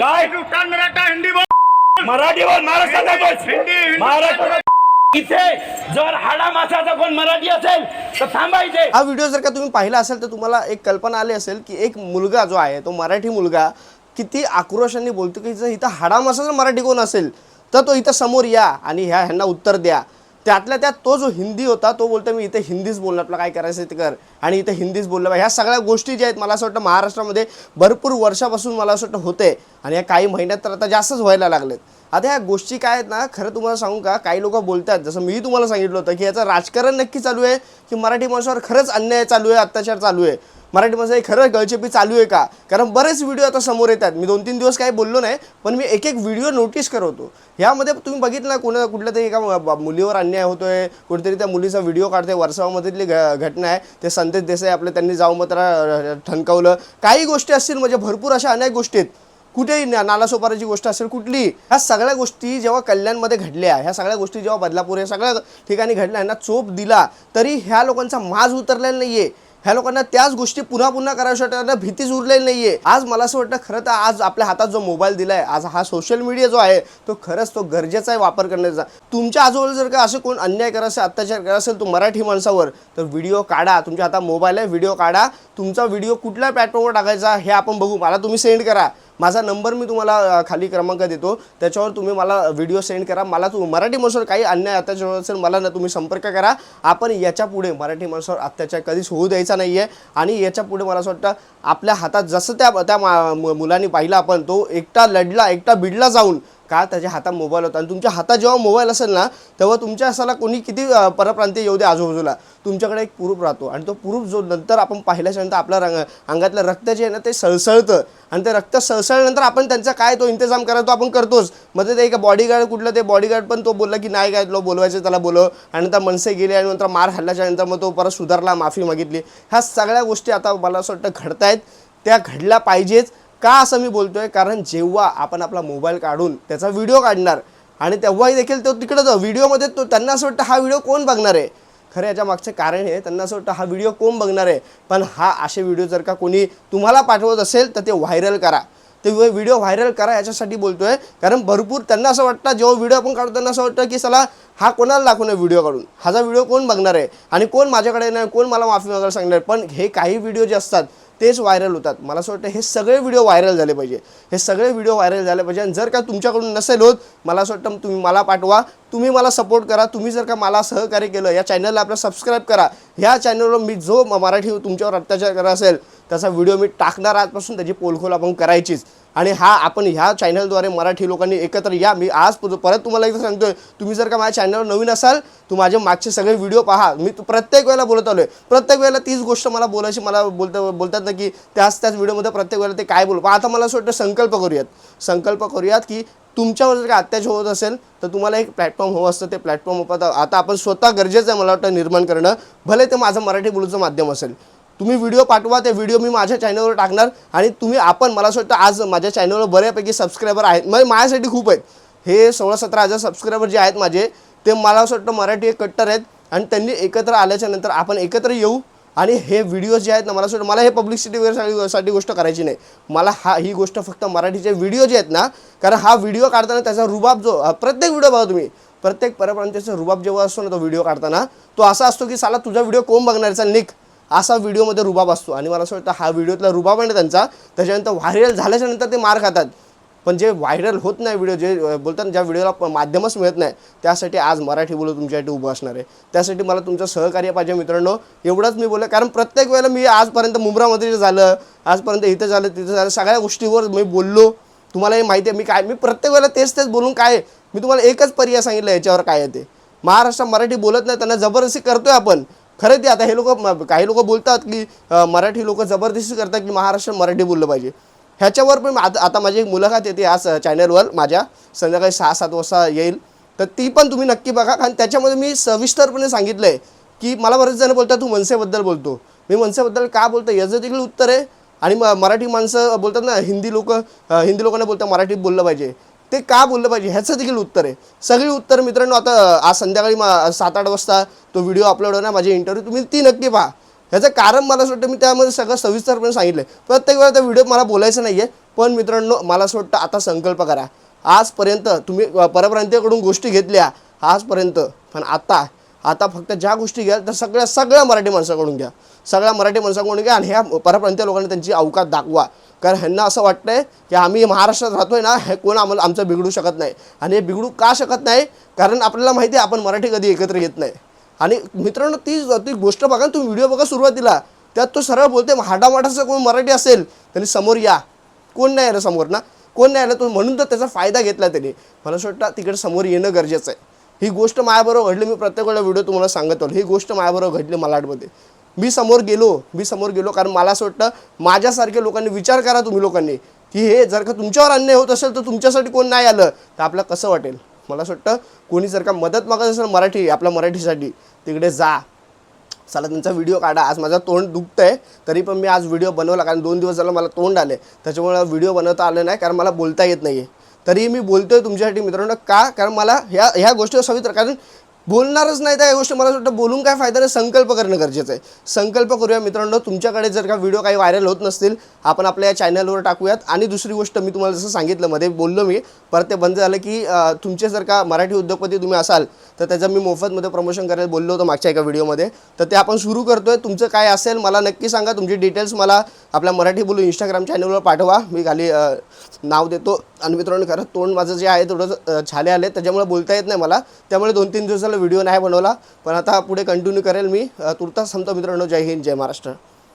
काय? लुटान मराठा हिंदी बोल. मराठी बोल महाराष्ट्रात बोल. हिंदी. महाराष्ट्रात इथे जर हाडा मासाचा कोण मराठी असेल तर थांबा इथे हा व्हिडिओ जर का तुम्ही पाहिला असेल तर तुम्हाला एक कल्पना आली असेल की एक मुलगा जो आहे तो मराठी मुलगा किती आक्रोशाने बोलतो की जर इथं हाडामासा जर मराठी कोण असेल तर तो इथं समोर या आणि ह्या ह्यांना उत्तर द्या. त्यातल्या त्यात तो जो हिंदी होता तो बोलतो मी इथे हिंदीच बोलणं आपलं काय करायचं ते कर. आणि इथे हिंदीच बोललं पाहिजे. ह्या सगळ्या गोष्टी ज्या आहेत मला असं वाटतं महाराष्ट्रामध्ये भरपूर वर्षापासून मला असं वाटतं होते. आणि या काही महिन्यात तर आता जास्तच व्हायला लागलेत. आता ह्या गोष्टी काय आहेत ना खरं तुम्हाला सांगू का काही लोक बोलतात जसं मीही तुम्हाला सांगितलं होतं की याचं राजकारण नक्की चालू आहे की मराठी माणसावर खरंच अन्याय चालू आहे अत्याचार चालू आहे. मराठी खरं गळचेपी चालू आहे का? कारण बरेच व्हिडिओ आता समोर येतात. मी दोन तीन दिवस काही बोललो नाही पण मी एक एक व्हिडिओ नोटीस करवतो. ह्यामध्ये तुम्ही बघितलं ना कोणा कुठल्या तरी एका मुलीवर अन्याय होतो आहे कुठेतरी त्या मुलीचा व्हिडिओ काढते वर्षामधली घ घटना आहे ते संदेश देसाई आपलं त्यांनी जाऊन मग त्याला ठणकावलं. काही गोष्टी असतील म्हणजे भरपूर अशा अनेक गोष्टी आहेत. कुठेही नालासोपाराची गोष्ट असेल कुठली ह्या सगळ्या गोष्टी जेव्हा कल्याणमध्ये घडल्या ह्या सगळ्या गोष्टी जेव्हा बदलापूर या सगळ्या ठिकाणी घडल्या यांना चोप दिला तरी ह्या लोकांचा माज उतरलेला नाही आहे ह्या लोकांना त्याच गोष्टी पुन्हा पुन्हा कराव्या त्यांना भीतीच उरलेली नाही आहे आज मला असं वाटतं खरं तर आज आपल्या हातात जो मोबाईल दिलाय आज हा सोशल मीडिया जो आहे तो खरंच तो गरजेचा आहे वापर करण्याचा. तुमच्या आजूबाजूला जर का असं कोण अन्याय करा असेल अत्याचार करा असेल तो मराठी माणसावर तर व्हिडिओ काढा. तुमच्या हातात मोबाईल आहे व्हिडिओ काढा. तुमचा व्हिडिओ कुठल्या प्लॅटफॉर्मवर टाकायचा हे आपण बघू. मला तुम्ही सेंड करा. माझा नंबर मी तुम्हाला खाली क्रमांक देतो. त्याच्यावर तुम्ही मला व्हिडिओ सेंड करा. मला तू मराठी माणसावर काही अन्याय अत्याचार असेल मला ना तुम्ही संपर्क करा. आपण याच्यापुढे मराठी माणसावर अत्याचार कधीच होऊ द्यायचा नाही आहे आणि याच्यापुढे मला असं वाटतं आपल्या हातात जसं त्या त्या मा- मु- मुलांनी पाहिलं आपण तो एकटा लढला एकटा बिडला जाऊन का त्याच्या हातात मोबाईल होता. आणि तुमच्या हातात जेव्हा मोबाईल असेल ना तेव्हा तुमच्या असाला कोणी किती परप्रांतीय येऊ दे आजूबाजूला. तुमच्याकडे एक पुरूप राहतो. आणि तो पुरूप जो नंतर आपण पाहिल्याच्यानंतर आपल्या रंग अंगातलं रक्त जे आहे ना ते सळसळतं. आणि ते रक्त सळसळल्यानंतर आपण त्यांचा काय तो इंतजाम करायचा आपण करतोच. मग ते एक बॉडीगार्ड कुठलं ते बॉडीगार्ड पण तो बोलला की नाही काय तुला बोलवायचं त्याला बोलव. आणि नंतर मनसे गेले आणि नंतर मार हल्ल्याच्यानंतर मग तो परत सुधारला माफी मागितली. ह्या सगळ्या गोष्टी आता मला असं वाटतं घडतायत. त्या घडल्या पाहिजेच. का असं मी बोलतोय? कारण जेव्हा आपण आपला मोबाईल काढून त्याचा व्हिडिओ काढणार आणि तेव्हाही देखील तो तिकडं जाऊ व्हिडिओमध्ये तो त्यांना असं वाटतं हा व्हिडिओ कोण बघणार आहे? खरं याच्या मागचं कारण हे त्यांना असं वाटतं हा व्हिडिओ कोण बघणार आहे? पण हा असे व्हिडिओ जर का कोणी तुम्हाला पाठवत असेल तर ते व्हायरल करा. ते व्हिडिओ व्हायरल करा याच्यासाठी बोलतोय कारण भरपूर त्यांना असं वाटतं जेव्हा व्हिडिओ आपण काढतो त्यांना असं वाटतं की चला हा कोणाला दाखवणार व्हिडिओ काढून? हा व्हिडिओ कोण बघणार आहे? आणि कोण माझ्याकडे नाही कोण मला माफी मागायला सांगणार पण हे काही व्हिडिओ जे असतात तेच व्हायरल होतात. मला असं वाटतं हे सगळे व्हिडिओ व्हायरल झाले पाहिजे. हे सगळे व्हिडिओ व्हायरल झाले पाहिजे आणि जर का तुमच्याकडून नसेल होत मला असं वाटतं तुम्ही मला पाठवा. तुम्ही मला सपोर्ट करा. तुम्ही जर का मला सहकार्य केलं या चॅनलला आपलं सबस्क्राईब करा. ह्या चॅनलवर मी जो मराठी तुमच्यावर अत्याचार करा असेल त्याचा व्हिडिओ मी टाकणार आजपासून त्याची पोलखोल आपण करायचीच. आणि हा आपण ह्या चॅनलद्वारे मराठी लोकांनी एकत्र या. मी आज परत तुम्हाला एकदा सांगतोय तुम्ही जर का माझ्या चॅनलवर नवीन असाल तू माझे मागचे सगळे व्हिडिओ पहा. मी तू प्रत्येक वेळेला बोलत आलोय. प्रत्येक वेळेला तीच गोष्ट मला बोलायची मला बोलता बोलतात ना की त्याच त्याच व्हिडिओमध्ये प्रत्येक वेळेला ते काय बोलू. आता मला असं वाटतं संकल्प करूयात. संकल्प करूयात की तुमच्यावर जर का अत्याचार होत असेल तर तुम्हाला एक प्लॅटफॉर्म हवं असतं. ते प्लॅटफॉर्म आता आपण स्वतः गरजेचं आहे मला वाटतं निर्माण करणं. भले ते माझं मराठी बोलूचं माध्यम असेल. तुम्ही व्हिडिओ पाठवा ते व्हिडिओ मी माझ्या चॅनलवर टाकणार आणि तुम्ही आपण मला असं वाटतं आज माझ्या चॅनलवर बऱ्यापैकी सबस्क्रायबर आहेत. म्हणजे माझ्यासाठी खूप आहेत. हे सोळा सतरा हजार सबस्क्रायबर जे आहेत माझे ते मला असं वाटतं मराठी एक कट्टर आहेत आणि त्यांनी एकत्र आल्याच्यानंतर आपण एकत्र येऊ आणि हे व्हिडिओज जे आहेत ना मला असं वाटतं मला हे पब्लिसिटी वगैरे साठी गोष्ट करायची नाही. मला हा ही गोष्ट फक्त मराठीचे व्हिडिओ जे आहेत ना कारण हा व्हिडिओ काढताना त्याचा रुबाब जो प्रत्येक व्हिडिओ बघा तुम्ही. प्रत्येक परप्रांतीचा रुबाब जेव्हा असतो ना तो व्हिडिओ काढताना तो असा असतो की साला तुझा व्हिडिओ कोण बघणार चाल निक असा व्हिडिओमध्ये रुबाब असतो. आणि मला असं वाटतं हा व्हिडिओतला रुबाब आहे ना त्यांचा त्याच्यानंतर व्हायरल झाल्याच्यानंतर ते मार खातात. पण जे व्हायरल होत नाही व्हिडिओ जे बोलतात ज्या व्हिडिओला प- माध्यमच मिळत नाही त्यासाठी आज मराठी बोलू तुमच्यासाठी उभं असणार आहे. त्यासाठी मला तुमचं सहकार्य पाहिजे मित्रांनो. एवढंच मी बोललं कारण प्रत्येक वेळेला मी आजपर्यंत मुंब्रामध्ये जे झालं आजपर्यंत इथं झालं तिथं झालं सगळ्या गोष्टीवर मी बोललो. तुम्हाला हे माहिती आहे मी काय मी प्रत्येक वेळेला तेच तेच बोलून काय आहे? मी तुम्हाला एकच पर्याय सांगितलं याच्यावर काय आहे ते. महाराष्ट्रात मराठी बोलत नाही त्यांना जबरदस्ती करतोय आपण. खरं ते. आता हे लोक काही लोक बोलतात की मराठी लोक जबरदस्ती करतात की महाराष्ट्र मराठी बोललं पाहिजे. ह्याच्यावर पण आता आता माझी एक मुलाखत येते आज चॅनलवर माझ्या. संध्याकाळी सहा सात वाजता येईल. तर ती पण तुम्ही नक्की बघा. कारण त्याच्यामध्ये मी सविस्तरपणे सांगितलं आहे की मला बरेच जण बोलतात तू मनसेबद्दल बोलतो. मी मनसेबद्दल का बोलतो याचं देखील उत्तर आहे. आणि म- मराठी माणसं बोलतात ना हिंदी लोक हिंदी लोकांना बोलतात मराठीत बोललं पाहिजे. ते का बोललं पाहिजे? ह्याचं देखील उत्तर आहे. सगळी उत्तर मित्रांनो आता आज संध्याकाळी मा सात आठ वाजता तो व्हिडिओ अपलोड होणार माझी इंटरव्ह्यू तुम्ही ती नक्की पहा. ह्याचं कारण मला असं वाटतं मी त्यामध्ये सगळं सविस्तरपणे सांगितलं प्रत्येक वेळा त्या व्हिडिओ मला बोलायचं नाही आहे पण मित्रांनो मला असं वाटतं आता संकल्प करा. आजपर्यंत तुम्ही परप्रांतीयकडून परप्रांतीयाकडून गोष्टी घेतल्या आजपर्यंत. पण आता आता फक्त ज्या गोष्टी घ्याल तर सगळ्या सगळ्या मराठी माणसाकडून घ्या. सगळ्या मराठी माणसाकडून घ्या आणि ह्या परप्रांतीय लोकांनी त्यांची अवकात दाखवा. कारण ह्यांना असं वाटतंय की आम्ही महाराष्ट्रात राहतोय ना हे कोण आम्हाला आमचं बिघडू शकत नाही. आणि हे बिघडू का शकत नाही? कारण आपल्याला माहिती आहे आपण मराठी कधी एकत्र येत नाही. आणि मित्रांनो ती ती गोष्ट बघा तुम्ही व्हिडिओ बघा सुरुवातीला. त्यात तो सरळ बोलते हाडामाटाचं कोण मराठी असेल? त्यांनी समोर या. कोण नाही आलं समोर ना? कोण नाही आलं तो म्हणून तर त्याचा फायदा घेतला त्याने. मला असं वाटतं तिकडे समोर येणं गरजेचं आहे. ही गोष्ट माझ्याबरोबर घडली मी प्रत्येक वेळेला व्हिडिओ तुम्हाला सांगत आलो. ही गोष्ट माझ्याबरोबर घडली मलाडमध्ये. मी समोर गेलो मी समोर गेलो कारण मला असं वाटतं माझ्यासारख्या लोकांनी विचार करा तुम्ही लोकांनी की हे जर का तुमच्यावर अन्याय होत असेल तर तुमच्यासाठी कोण नाही आलं? तर आपलं कसं वाटेल? मला असं वाटतं कोणी जर का मदत मागत असेल मराठी आपल्या मराठीसाठी तिकडे जा. चला त्यांचा व्हिडिओ काढा. आज माझं तोंड दुखतं आहे तरी पण मी आज व्हिडिओ बनवला कारण दोन दिवस झालं मला तोंड आले त्याच्यामुळे व्हिडिओ बनवता आलं नाही कारण मला बोलता येत नाही आहे तरी मी बोलतोय तुमच्यासाठी मित्रांनो. का? कारण मला ह्या ह्या गोष्टीवर सवित्र कारण बोलणारच नाही त्या या गोष्टी. मला वाटतं बोलून काय फायदा नाही संकल्प करणं गरजेचं आहे. संकल्प करूया मित्रांनो तुमच्याकडे जर का व्हिडिओ काही व्हायरल होत नसतील आपण आपल्या या चॅनलवर टाकूयात. आणि दुसरी गोष्ट मी तुम्हाला जसं सांगितलं मध्ये बोललो मी परत ते बंद झालं की तुमचे जर का मराठी उद्योगपती तुम्ही असाल तर त्याचं मी मोफतमध्ये प्रमोशन करायला बोललो होतो मागच्या एका व्हिडिओमध्ये तर ते आपण सुरू करतोय. तुमचं काय असेल मला नक्की सांगा. तुमची डिटेल्स मला आपल्या मराठी बोलू इंस्टाग्राम चॅनलवर पाठवा. मी खाली नाव देतो. आणि मित्रांनो खरं तोंड माझं जे आहे थोडं झाले छाले आले. त्याच्यामुळे बोलता येत नाही मला. त्यामुळे दोन तीन दिवसाला व्हिडिओ नाही बनवला पण आता पुढे कंटिन्यू करेल मी. तुर्तास थांबतो मित्रांनो. जय हिंद जय महाराष्ट्र.